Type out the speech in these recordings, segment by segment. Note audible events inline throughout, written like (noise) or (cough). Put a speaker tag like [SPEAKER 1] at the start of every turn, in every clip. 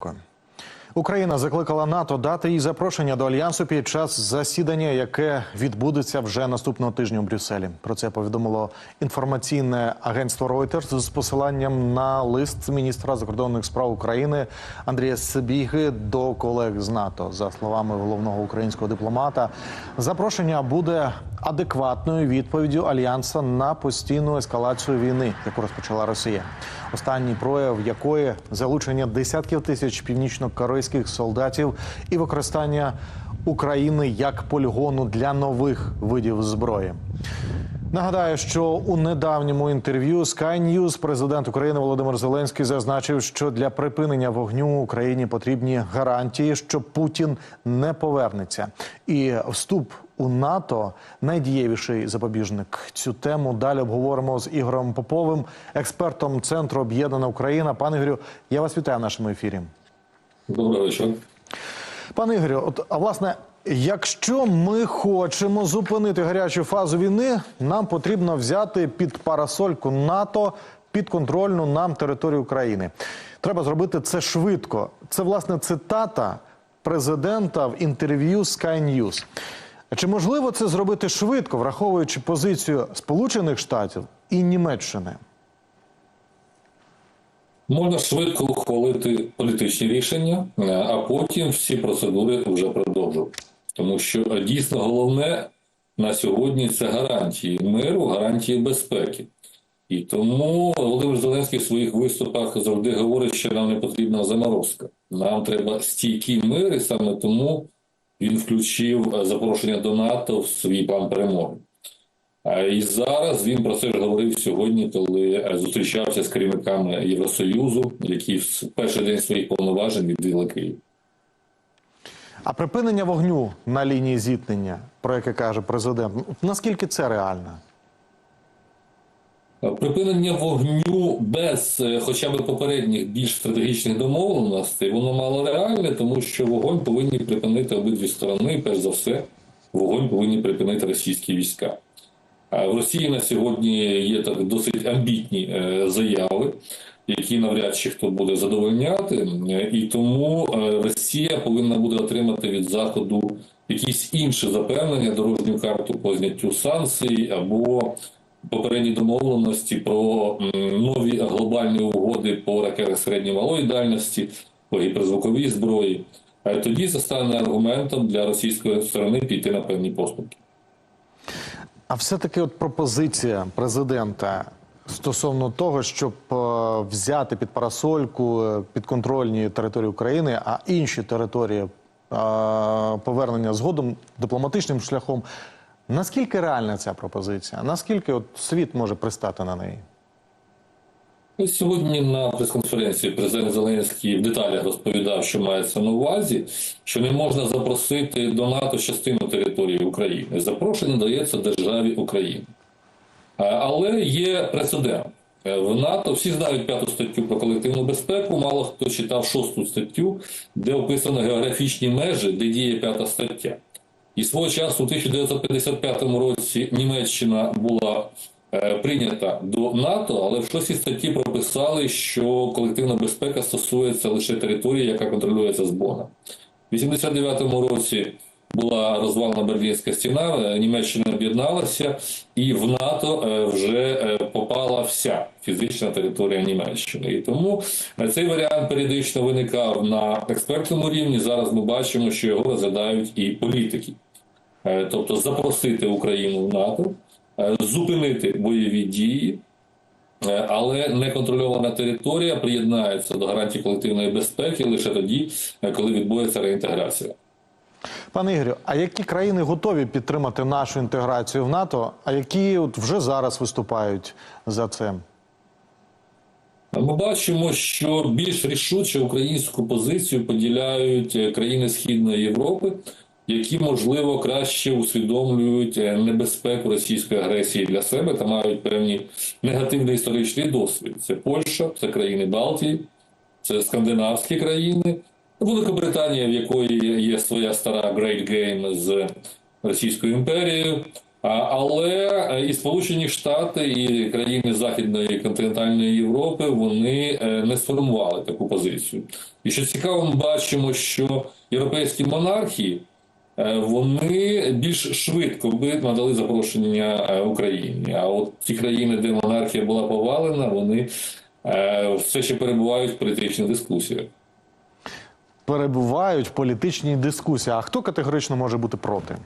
[SPEAKER 1] Дякую. Україна закликала НАТО дати їй запрошення до альянсу під час засідання, яке відбудеться вже наступного тижня у Брюсселі. Про це повідомило інформаційне агентство Reuters з посиланням на лист міністра закордонних справ України Андрія Сибіги до колег з НАТО. За словами головного українського дипломата, запрошення буде адекватною відповіддю альянса на постійну ескалацію війни, яку розпочала Росія. Останній прояв якої залучення десятків тисяч північно-корейських солдатів і використання України як полігону для нових видів зброї. Нагадаю, що у недавньому інтерв'ю Sky News президент України Володимир Зеленський зазначив, що для припинення вогню Україні потрібні гарантії, що Путін не повернеться, і вступ у НАТО найдієвіший запобіжник. Цю тему далі обговоримо з Ігорем Поповим, експертом центру Об'єднана Україна. Пане Ігорю, я вас вітаю в нашому ефірі.
[SPEAKER 2] Доброго вечора.
[SPEAKER 1] Пане Ігорю, от а власне, якщо ми хочемо зупинити гарячу фазу війни, нам потрібно взяти під парасольку НАТО підконтрольну нам територію України. Треба зробити це швидко. Це власне цитата президента в інтерв'ю Sky News. Чи можливо це зробити швидко, враховуючи позицію Сполучених Штатів і Німеччини?
[SPEAKER 2] Можна швидко ухвалити політичні рішення, е, а потім всі процедури вже продовжувати. Тому що дійсно головне на сьогодні це гарантії миру, гарантії безпеки. І тому Володимир Зеленський в своїх виступах завжди говорить, що нам не потрібна заморозка. Нам треба стійкий мир, і саме тому він включив запрошення до НАТО в свій план перемоги. А І зараз він про це ж говорив сьогодні, коли е, зустрічався з керівниками Євросоюзу, які в перший день своїх повноважень відвідали Київ.
[SPEAKER 1] А припинення вогню на лінії зіткнення, про яке каже президент, наскільки це реально?
[SPEAKER 2] Припинення вогню без е, хоча б попередніх більш стратегічних домовленостей, воно мало реальне, тому що вогонь повинні припинити обидві сторони. Перш за все, вогонь повинні припинити російські війська. А в Росії на сьогодні є так досить амбітні е, заяви, які навряд чи хто буде задовольняти, Е, і тому е, Росія повинна буде отримати від заходу якісь інші запевнення, дорожню карту по зняттю санкцій або попередні домовленості про нові глобальні угоди по ракетах середньої малої дальності, по гіперзвуковій зброї. Тоді це стане аргументом для російської сторони піти на певні поступки.
[SPEAKER 1] А все-таки от пропозиція президента стосовно того, щоб е, взяти під парасольку е, підконтрольні території України, а інші території е, повернення згодом дипломатичним шляхом. Наскільки реальна ця пропозиція? Наскільки от світ може пристати на неї?
[SPEAKER 2] Ось сьогодні на прес-конференції президент Зеленський в деталях розповідав, що мається на увазі, що не можна запросити до НАТО частину території України. Запрошення дається державі України. Але є прецедент. Е, В НАТО всі знають п'яту статтю про колективну безпеку. Мало хто читав шосту статтю, де описано географічні межі, де діє п'ята стаття. І свого часу, у 1955 році, Німеччина була прийнята до НАТО, але в шостій статті прописали, що колективна безпека стосується лише території, яка контролюється з Бона. У 89-му році була розвалена Берлінська стіна, е, Німеччина об'єдналася, і в НАТО е, вже е, попала вся фізична територія Німеччини. І тому е, цей варіант періодично виникав на експертному рівні. Зараз ми бачимо, що його розглядають і політики. Е, тобто запросити Україну в НАТО, е, зупинити бойові дії, е, але неконтрольована територія приєднається до гарантій колективної безпеки лише тоді, е, коли відбудеться реінтеграція.
[SPEAKER 1] Пане Ігорю, а які країни готові підтримати нашу інтеграцію в НАТО, а які от вже зараз виступають за це?
[SPEAKER 2] Ми бачимо, що більш рішуче українську позицію поділяють е, країни Східної Європи, які можливо краще усвідомлюють е, небезпеку російської агресії для себе та мають певні негативний історичний досвід. Це Польща, це країни Балтії, це скандинавські країни, Великобританія, в якої є своя стара Great Game з Російською імперією. Але е, і Сполучені Штати, і країни Західної континентальної Європи вони е, не сформували таку позицію. І що цікаво, ми бачимо, що європейські монархії вони більш швидко би надали запрошення е, Україні. А от ті країни, де монархія була повалена, вони е, все ще перебувають в політичних дискусіях.
[SPEAKER 1] Перебувають в політичній дискусії. А хто категорично може бути проти?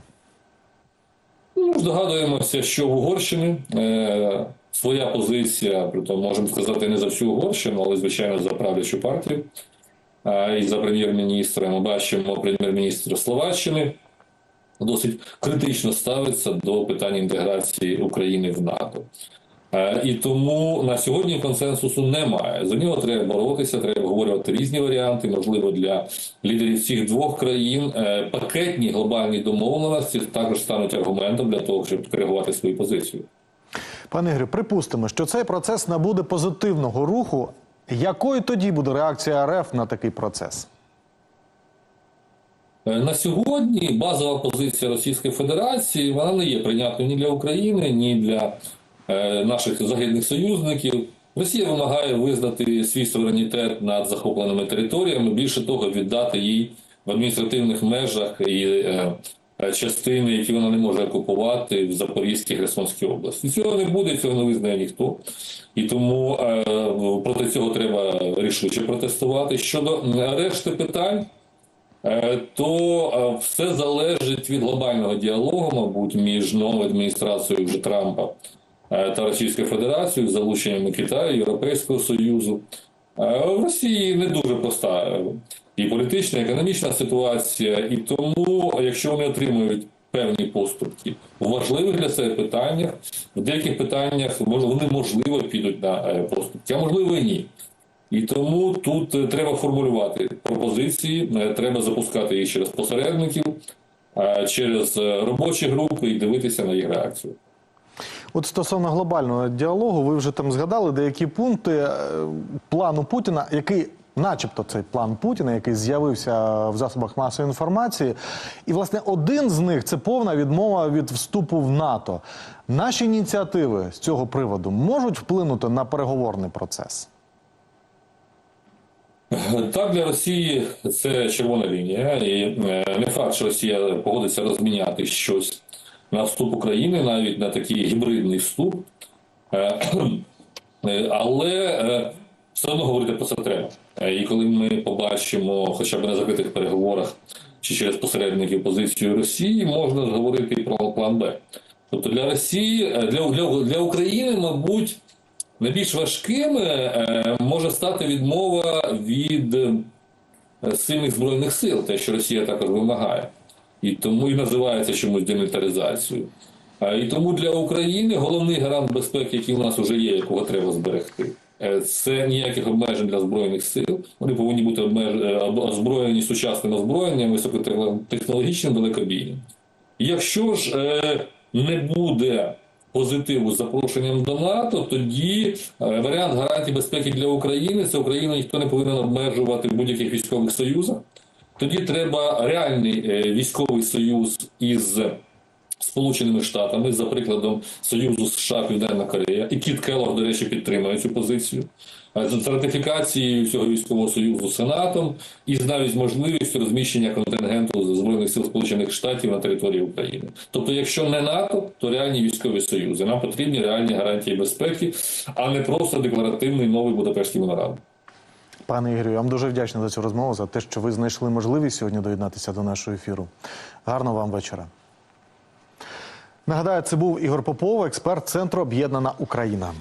[SPEAKER 2] Ну, здогадуємося, що в Угорщині е, своя позиція, притом можемо сказати не за всю Угорщину, але звичайно за правлячу партію. Е, і за прем'єр-міністра ми бачимо прем'єр-міністра Словаччини досить критично ставиться до питання інтеграції України в НАТО. Е, І тому на сьогодні консенсусу немає. За нього треба боротися, треба обговорювати різні варіанти. Можливо, для лідерів цих двох країн е, пакетні глобальні домовленості також стануть аргументом для того, щоб коригувати свою позицію.
[SPEAKER 1] Пане Ігорю, припустимо, що цей процес набуде позитивного руху. Якою тоді буде реакція РФ на такий процес?
[SPEAKER 2] Е, На сьогодні базова позиція Російської Федерації вона не є прийнятною ні для України, ні для е, наших західних союзників. Росія вимагає визнати свій суверенітет над захопленими територіями, більше того, віддати їй в адміністративних межах і е, частини, які вона не може окупувати в Запорізькій Херсонській області. Цього не буде, цього не визнає ніхто. І тому проти цього треба рішуче протестувати. Щодо решти питань. Е, то е, все залежить від глобального діалогу, мабуть, між новою адміністрацією вже Трампа е, та Російською Федерацією, з залученням Китаю, Європейського Союзу. В Росії не дуже проста і політична, і економічна ситуація, і тому, якщо вони отримують певні поступки в важливих для себе питаннях, в деяких питаннях вони можливо підуть на поступки, а можливо і ні. І тому тут е, треба формулювати пропозиції, е, треба запускати їх через посередників, е, через робочі групи і дивитися на їх реакцію.
[SPEAKER 1] От стосовно глобального діалогу, ви вже там згадали деякі пункти плану Путіна, який, начебто, цей план Путіна, який з'явився в засобах масової інформації. І, власне, один з них це повна відмова від вступу в НАТО. Наші ініціативи з цього приводу можуть вплинути на переговорний процес.
[SPEAKER 2] Так, для Росії це червона лінія, і е, не факт, що Росія погодиться розміняти щось на вступ України, навіть на такий гібридний вступ. Е, (clears throat) е, Але все одно говорити про це треба. І коли ми побачимо, хоча б на закритих переговорах чи через посередників позицію Росії, можна говорити і про план Б. Тобто для Росії, для, для, для України, мабуть, найбільш важким е, може стати відмова від е, сильних збройних сил, те, що Росія також вимагає, і тому і називається чомусь демілітаризацією. І тому для України головний гарант безпеки, який у нас вже є, якого треба зберегти, е, це ніяких обмежень для збройних сил. Вони повинні бути е, озброєні сучасним озброєнням, високотехнологічним, далекобійним. Якщо ж е, не буде позитиву з запрошенням до НАТО, тоді е, варіант гарантії безпеки для України це Україна ніхто не повинен обмежувати в будь-яких військових союзах. Тоді треба реальний е, військовий союз із Сполученими Штатами, за прикладом Союзу США Південна Корея, і Кіт Келлог, до речі, підтримує цю позицію. З ратифікацією цього військового союзу Сенатом і навіть можливістю розміщення контингенту збройних сил Сполучених Штатів на території України. Тобто, якщо не НАТО, то реальні військові союзи. Нам потрібні реальні гарантії безпеки, а не просто декларативний новий Будапештський меморандум.
[SPEAKER 1] Пане Ігорю, я вам дуже вдячний за цю розмову, за те, що ви знайшли можливість сьогодні доєднатися до нашого ефіру. Гарного вам вечора. Нагадаю, це був Ігор Попов, експерт центру Об'єднана Україна.